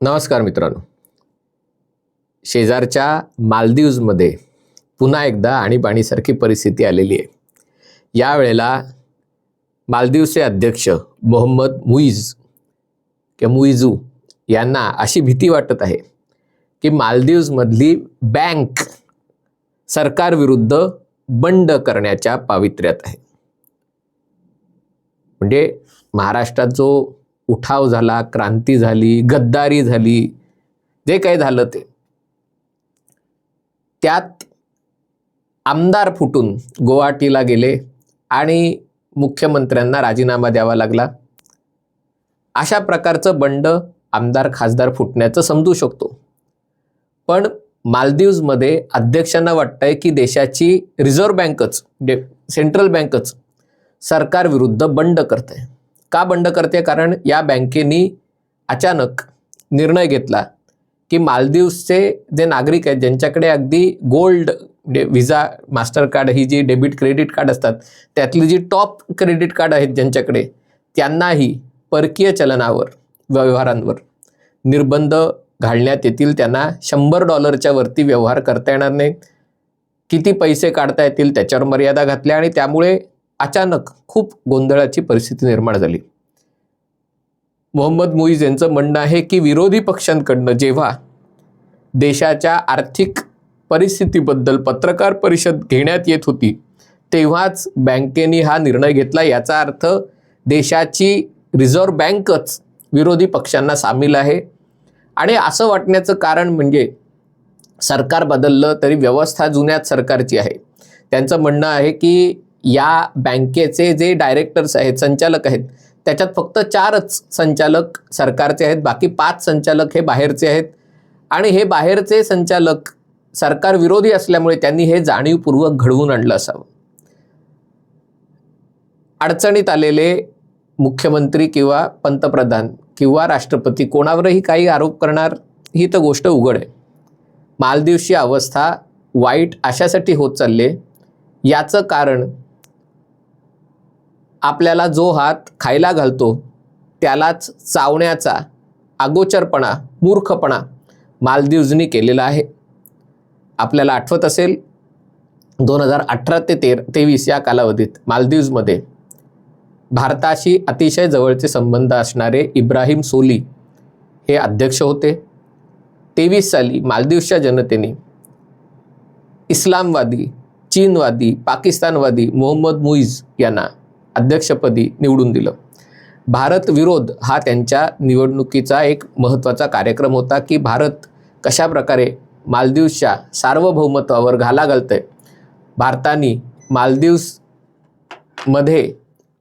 नमस्कार मित्रांनो. शेजारच्या मालदीव्जमध्ये पुन्हा एकदा आणीबाणीसारखी परिस्थिती आलेली आहे. यावेळेला मालदीवचे अध्यक्ष मोहम्मद मुईज किंवा मुईजू यांना अशी भीती वाटत आहे की मालदीव्जमधली बँक सरकारविरुद्ध बंड करण्याच्या पावित्र्यात आहे. म्हणजे महाराष्ट्रात जो उठाव झाला क्रांती झाली गद्दारी झाली जे काही झालं ते त्यात आमदार फुटून गुवाहाटीला गेले आणि मुख्यमंत्र्यांना राजीनामा द्यावा लागला. अशा प्रकारचं बंड आमदार खासदार फुटण्याचं समजू शकतो. पण मालदीव्जमध्ये अध्यक्षांना वाटतंय की देशाची रिझर्व्ह बँकच डे सेंट्रल बँकच सरकारविरुद्ध बंड करते का बंड करते कारण या बँकेनी अचानक निर्णय घेतला की मालदीवचे जे नागरिक आहेत ज्यांच्याकडे अगदी गोल्ड डे व्हिजा मास्टर कार्ड ही जी डेबिट क्रेडिट कार्ड असतात त्यातली जी टॉप क्रेडिट कार्ड आहेत ज्यांच्याकडे त्यांनाही परकीय चलनावर व्यवहारांवर निर्बंध घालण्यात येतील त्यांना शंभर डॉलरच्या वरती व्यवहार करता येणार नाहीत. किती पैसे काढता येतील त्याच्यावर मर्यादा घातल्या आणि त्यामुळे अचानक खूप गोंधळाची परिस्थिती निर्माण झाली. मोहम्मद मुईज यांचं म्हणणं आहे की विरोधी पक्षांकडनं जेव्हा देशाच्या आर्थिक परिस्थितीबद्दल पत्रकार परिषद घेण्यात येत होती तेव्हाच बँकेने हा निर्णय घेतला. याचा अर्थ देशाची रिझर्व्ह बँकच विरोधी पक्षांना सामील आहे. आणि असं वाटण्याचं कारण म्हणजे सरकार बदललं तरी व्यवस्था जुन्याच सरकारची आहे. त्यांचं म्हणणं आहे की या बँकेचे जे डायरेक्टर्स आहेत संचालक आहेत त्याच्यात फक्त चारच संचालक सरकारचे आहेत बाकी पाच संचालक हे बाहेरचे आहेत. आणि हे बाहेरचे संचालक सरकार विरोधी असल्यामुळे त्यांनी हे जाणीवपूर्वक घडवून आणलं असावं. अडचणीत आलेले मुख्यमंत्री किंवा पंतप्रधान किंवा राष्ट्रपती कोणावरही काही आरोप करणार ही तर गोष्ट उघड आहे. मालदीवची अवस्था वाईट अशासाठी होत चालले याचं कारण आपल्याला जो हात खायला घालतो त्यालाच चावण्याचा अगोचरपणा मूर्खपणा मालदीवजनी केलेला आहे. आपल्याला आठवत असेल दोन हजार अठरा ते तेर तेवीस या कालावधीत मालदीव्जमध्ये भारताशी अतिशय जवळचे संबंध असणारे इब्राहिम सोली हे अध्यक्ष होते. तेवीस साली मालदीवच्या जनतेने इस्लामवादी चीनवादी पाकिस्तानवादी मोहम्मद मुईज यांना अध्यक्षपदी निवडून दिलं. भारत विरोध हा त्यांच्या निवडणुकीचा एक महत्त्वाचा कार्यक्रम होता की भारत कशा प्रकारे मालदीवच्या सार्वभौमत्वावर घाला घालतंय. भारताने मालदीव्समध्ये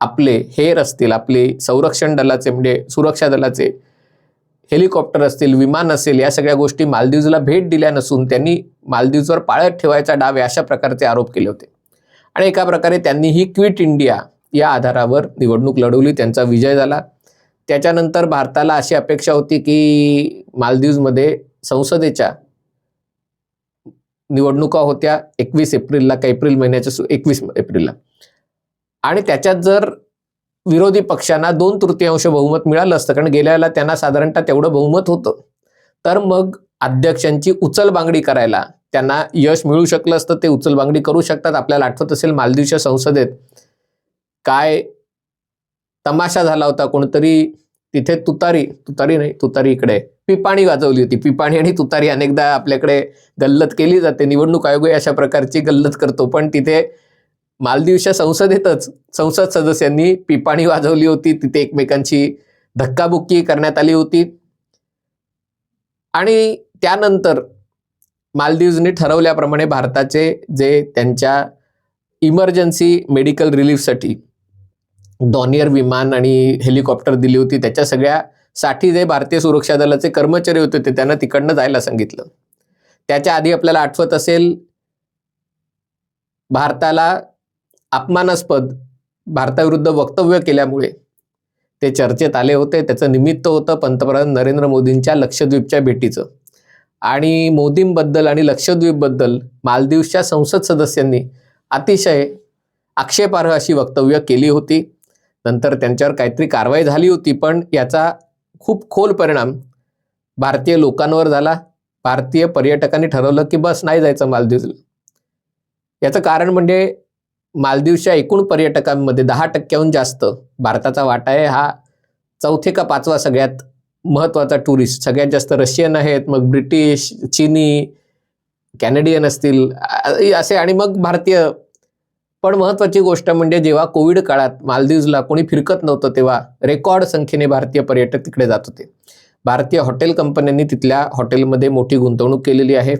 आपले हेर असतील आपले संरक्षण दलाचे म्हणजे सुरक्षा दलाचे हेलिकॉप्टर असतील विमान असेल या सगळ्या गोष्टी मालदीवला भेट दिल्या नसून त्यांनी मालदीवजवर पाळत ठेवायचा डाव आहे अशा प्रकारचे आरोप केले होते. आणि एका प्रकारे त्यांनी ही क्विट इंडिया या आधारावर निवडणूक लढवली त्यांचा विजय झाला. त्याच्यानंतर भारताला अशी अपेक्षा होती की मालदीवजमध्ये संसदेच्या निवडणुका होत्या एकवीस एप्रिलला का एप्रिल महिन्याच्या सु एकवीस एप्रिलला. आणि त्याच्यात जर विरोधी पक्षांना दोन तृतीयांश बहुमत मिळालं असतं कारण गेल्या वेळेला त्यांना साधारणतः तेवढं बहुमत होतं तर मग अध्यक्षांची उचलबांगडी करायला त्यांना यश मिळू शकलं असतं ते उचलबांगडी करू शकतात. आपल्याला आठवत असेल मालदीवच्या संसदेत काय तमाशा झाला होता कोणतरी तिथे तुतारी तुतारी नाही तुतारी इकडे. पिपाणी वाजवली होती. पिपाणी आणि तुतारी अनेकदा आपल्याकडे गल्लत केली जाते. निवडणूक आयोग अशा प्रकारची गल्लत करतो पण तिथे मालदीवच्या संसदेतच संसद सदस्यांनी पिपाणी वाजवली होती. तिथे एकमेकांची धक्काबुक्की करण्यात आली होती. आणि त्यानंतर मालदीवजनी ठरवल्याप्रमाणे भारताचे जे त्यांच्या इमर्जन्सी मेडिकल रिलीफसाठी डॉनियर विमान आणि हेलिकॉप्टर दिली होती त्याच्या सगळ्या साठी जे भारतीय सुरक्षा दलाचे कर्मचारी होते ते त्यांना तिकडनं जायला सांगितलं. त्याच्या आधी आपल्याला आठवत असेल भारताला अपमानास्पद भारताविरुद्ध वक्तव्य केल्यामुळे ते चर्चेत आले होते. त्याचं निमित्त होतं पंतप्रधान नरेंद्र मोदींच्या लक्षद्वीपच्या भेटीचं. आणि मोदींबद्दल आणि लक्षद्वीपबद्दल मालदीवच्या संसद सदस्यांनी अतिशय आक्षेपार्ह अशी वक्तव्य केली होती. नंतर त्यांच्यावर काहीतरी कारवाई झाली होती पण याचा खूप खोल परिणाम भारतीय लोकांवर झाला. भारतीय पर्यटकांनी ठरवलं की बस नाही जायचं मालदीवला. याचं कारण म्हणजे मालदीवच्या एकूण पर्यटकांमध्ये दहा टक्क्याहून जास्त भारताचा वाटा आहे. हा चौथे का पाचवा सगळ्यात महत्त्वाचा टुरिस्ट सगळ्यात जास्त रशियन आहेत मग ब्रिटिश चिनी कॅनेडियन असतील असे आणि मग भारतीय. पण महत्त्वाची गोष्ट म्हणजे जेव्हा कोविड काळात मालदीवला कोणी फिरकत नव्हतं तेव्हा रेकॉर्ड संख्येने भारतीय पर्यटक तिकडे जात होते. भारतीय हॉटेल कंपन्यांनी तिथल्या हॉटेलमध्ये मोठी गुंतवणूक केलेली आहे.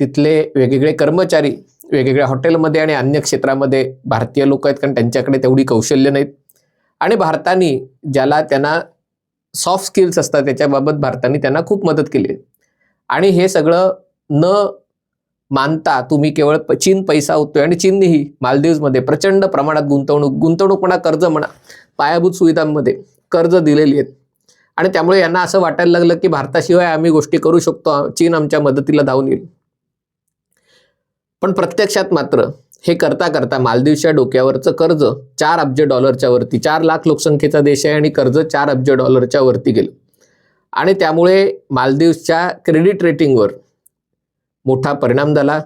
तिथले वेगवेगळे कर्मचारी वेगवेगळ्या हॉटेलमध्ये आणि अन्य क्षेत्रामध्ये भारतीय लोक आहेत कारण त्यांच्याकडे तेवढी कौशल्य नाहीत. आणि भारताने ज्याला त्यांना सॉफ्ट स्किल्स असतात त्याच्याबाबत भारताने त्यांना खूप मदत केली आहे. आणि हे सगळं न मानता तुम्ही केवळ प- चीन पैसा होतोय आणि चीननेही मालदीवमध्ये प्रचंड प्रमाणात गुंतवणूक गुंतवणूक म्हणा कर्ज म्हणा पायाभूत सुविधांमध्ये कर्ज दिलेली आहेत. आणि त्यामुळे यांना असं वाटायला लागलं की भारताशिवाय आम्ही गोष्टी करू शकतो चीन आमच्या मदतीला धावून येईल. पण प्रत्यक्षात मात्र हे करता करता मालदीवच्या डोक्यावरचं कर्ज चार अब्ज डॉलरच्या वरती चार लाख लोकसंख्येचा देश आहे आणि कर्ज चार अब्ज डॉलरच्या वरती गेलं. आणि त्यामुळे मालदीवच्या क्रेडिट रेटिंगवर मोठा परिणाम झाला.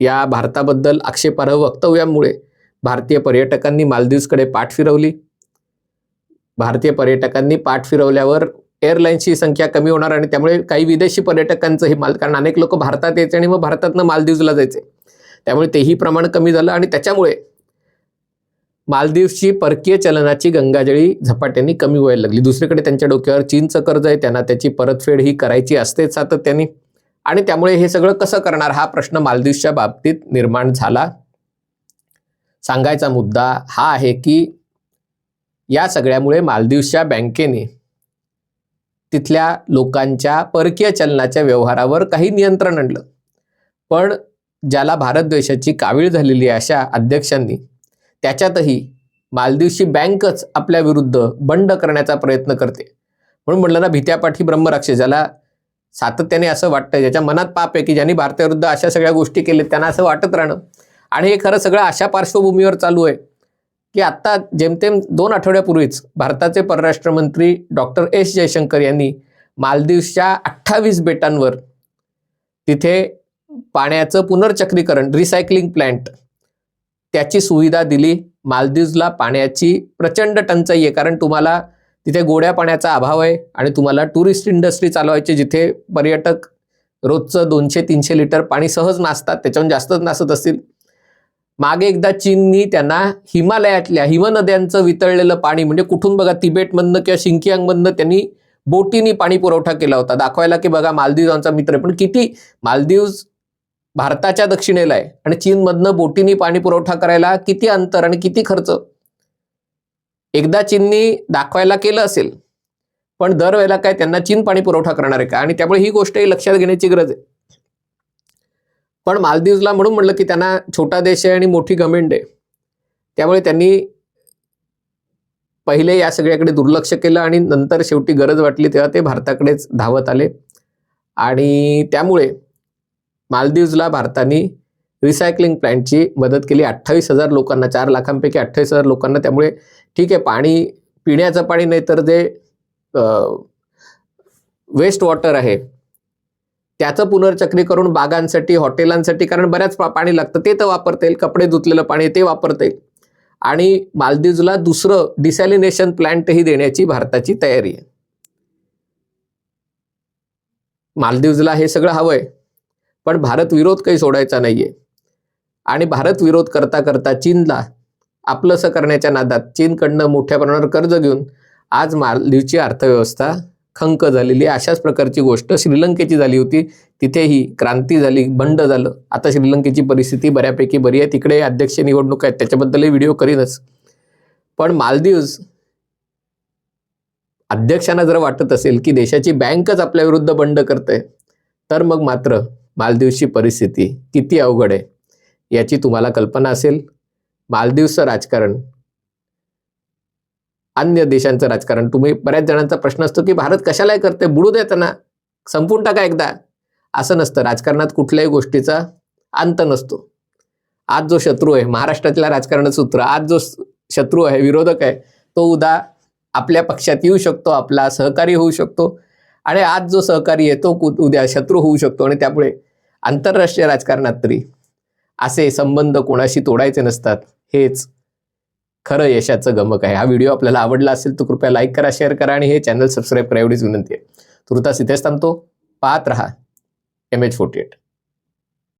या भारताबद्दल आक्षेपार्ह वक्तव्यामुळे भारतीय पर्यटकांनी मालदीवकडे पाठ फिरवली. भारतीय पर्यटकांनी पाठ फिरवल्यावर एअरलाईन्सची संख्या कमी होणार आणि त्यामुळे काही विदेशी पर्यटकांचं हे माल कारण अनेक लोक भारतात यायचे आणि मग भारतातनं मालदीवला जायचे. त्यामुळे तेही प्रमाण कमी झालं आणि त्याच्यामुळे मालदीवची परकीय चलनाची गंगाजळी झपाट्याने कमी व्हायला लागली. दुसरीकडे त्यांच्या डोक्यावर चीनचं कर्ज आहे त्यांना त्याची परतफेड ही करायची असतेच सातत्याने. आणि त्यामुळे हे सगळं कसं करणार हा प्रश्न मालदीवच्या बाबतीत निर्माण झाला. सांगायचा मुद्दा हा आहे की या सगळ्यामुळे मालदीवच्या बँकेने तिथल्या लोकांच्या परकीय चलनाच्या व्यवहारावर काही नियंत्रण आणलं. पण ज्याला भारत देशाची कावीळ झालेली आहे अशा अध्यक्षांनी त्याच्यातही मालदीवची बँकच आपल्या विरुद्ध बंड करण्याचा प्रयत्न करते. म्हणून म्हणलं ना भीत्यापाठी ब्रह्मराक्षस ज्याला सातत्याने असं वाटतं ज्याच्या मनात पाप आहे की ज्यांनी भारताविरुद्ध अशा सगळ्या गोष्टी केल्या त्यांना असं वाटत राहणं. आणि हे खरं सगळं अशा पार्श्वभूमीवर चालू आहे. की आत्ता जेमतेम दोन आठवड्यापूर्वीच भारताचे परराष्ट्र मंत्री डॉक्टर एस जयशंकर यांनी मालदीवच्या अठ्ठावीस बेटांवर तिथे पाण्याचं पुनर्चक्रीकरण रिसायकलिंग प्लॅन्ट त्याची सुविधा दिली. मालदीवला पाण्याची प्रचंड टंचाई आहे कारण तुम्हाला तिथे गोड्या पाण्याचा अभाव आहे आणि तुम्हाला टुरिस्ट इंडस्ट्री चालवायची जिथे पर्यटक रोजचं दोनशे तीनशे लिटर पाणी सहज नाचतात त्याच्याहून जास्तच नाचत असतील. मागे एकदा चीननी त्यांना हिमालयातल्या हिमनद्यांचं वितळलेलं पाणी म्हणजे कुठून बघा तिबेटमधनं किंवा शिंकियांगमधनं त्यांनी बोटीनी पाणी पुरवठा केला होता. दाखवायला की बघा मालदीव मित्र आहे. पण किती मालदीव भारताच्या दक्षिणेला आहे आणि चीनमधनं बोटीनी पाणी पुरवठा करायला किती अंतर आणि किती खर्च? एकदा चीननी दाखवायला केलं असेल पण दरवेळेला काय त्यांना चीन पाणी पुरवठा करणार आहे का? आणि त्यामुळे ही गोष्टही लक्षात घेण्याची गरज आहे. पण मालदीवला म्हणून म्हणलं की त्यांना छोटा देश आहे आणि मोठी घमेंड आहे. त्यामुळे त्यांनी पहिले या सगळ्याकडे दुर्लक्ष केलं आणि नंतर शेवटी गरज वाटली तेव्हा ते भारताकडेच धावत आले. आणि त्यामुळे मालदीवला भारताने रिसायकलिंग प्लॅन्टची मदत केली. अठ्ठावीस हजार लोकांना चार लाखांपैकी अठ्ठावीस हजार लोकांना त्यामुळे ठीक आहे पाणी पिण्याचं पाणी नाही तर जे वेस्ट वॉटर आहे त्याचं पुनर्चक्री करून बागांसाठी हॉटेलांसाठी कारण बऱ्याच पाणी लागतं ते तर वापरता येईल. कपडे धुतलेलं पाणी ते वापरता येईल. आणि मालदीवला दुसरं डिसॅलिनेशन प्लॅन्टही देण्याची भारताची तयारी आहे. मालदीवला हे सगळं हवंय पण भारत विरोध काही सोडायचा नाहीये. आणि भारत विरोध करता करता चीनला आपलंसं करण्याच्या नादात चीनकडनं मोठ्या प्रमाणावर कर्ज घेऊन आज मालदीवची अर्थव्यवस्था खंक झालेली अशाच प्रकारची गोष्ट श्रीलंकेची झाली होती. तिथेही क्रांती झाली बंड झालं. आता श्रीलंकेची परिस्थिती बऱ्यापैकी बरी आहे. तिकडे अध्यक्ष निवडणूक आहेत. त्याच्याबद्दलही व्हिडिओ करीनच. पण मालदीव्स अध्यक्षांना जर वाटत असेल की देशाची बँकच आपल्या विरुद्ध बंड करते तर मग मात्र मालदीवची परिस्थिती किती अवघड आहे याची तुम्हाला कल्पना असेल. मालदीवचं राजकारण अन्य देशांचं राजकारण. तुम्ही बऱ्याच जणांचा प्रश्न असतो की भारत कशालाय करते बुडू द्या त्यांना. संपून टाका एकदा. असं नसतं. राजकारणात कुठल्याही गोष्टीचा अंत नसतो. आज जो शत्रू आहे महाराष्ट्रातल्या राजकारणाचं सूत्र आज जो शत्रू आहे विरोधक आहे तो उद्या आपल्या पक्षात येऊ शकतो आपला सहकारी होऊ शकतो. आणि आज जो सहकारी आहे तो कु- उद्या शत्रू होऊ शकतो. आणि त्यामुळे आंतरराष्ट्रीय राजकारणात तरी असे संबंध कोणाशी तोडायचे नसतात हेच खरं यशाचं गमक आहे. हा व्हिडिओ आपल्याला आवडला असेल तर कृपया लाईक करा शेअर करा आणि हे चॅनल सबस्क्राईब करा एवढीच विनंती आहे. तुर्तास इथेच थांबतो. पाहत रहा. M H forty eight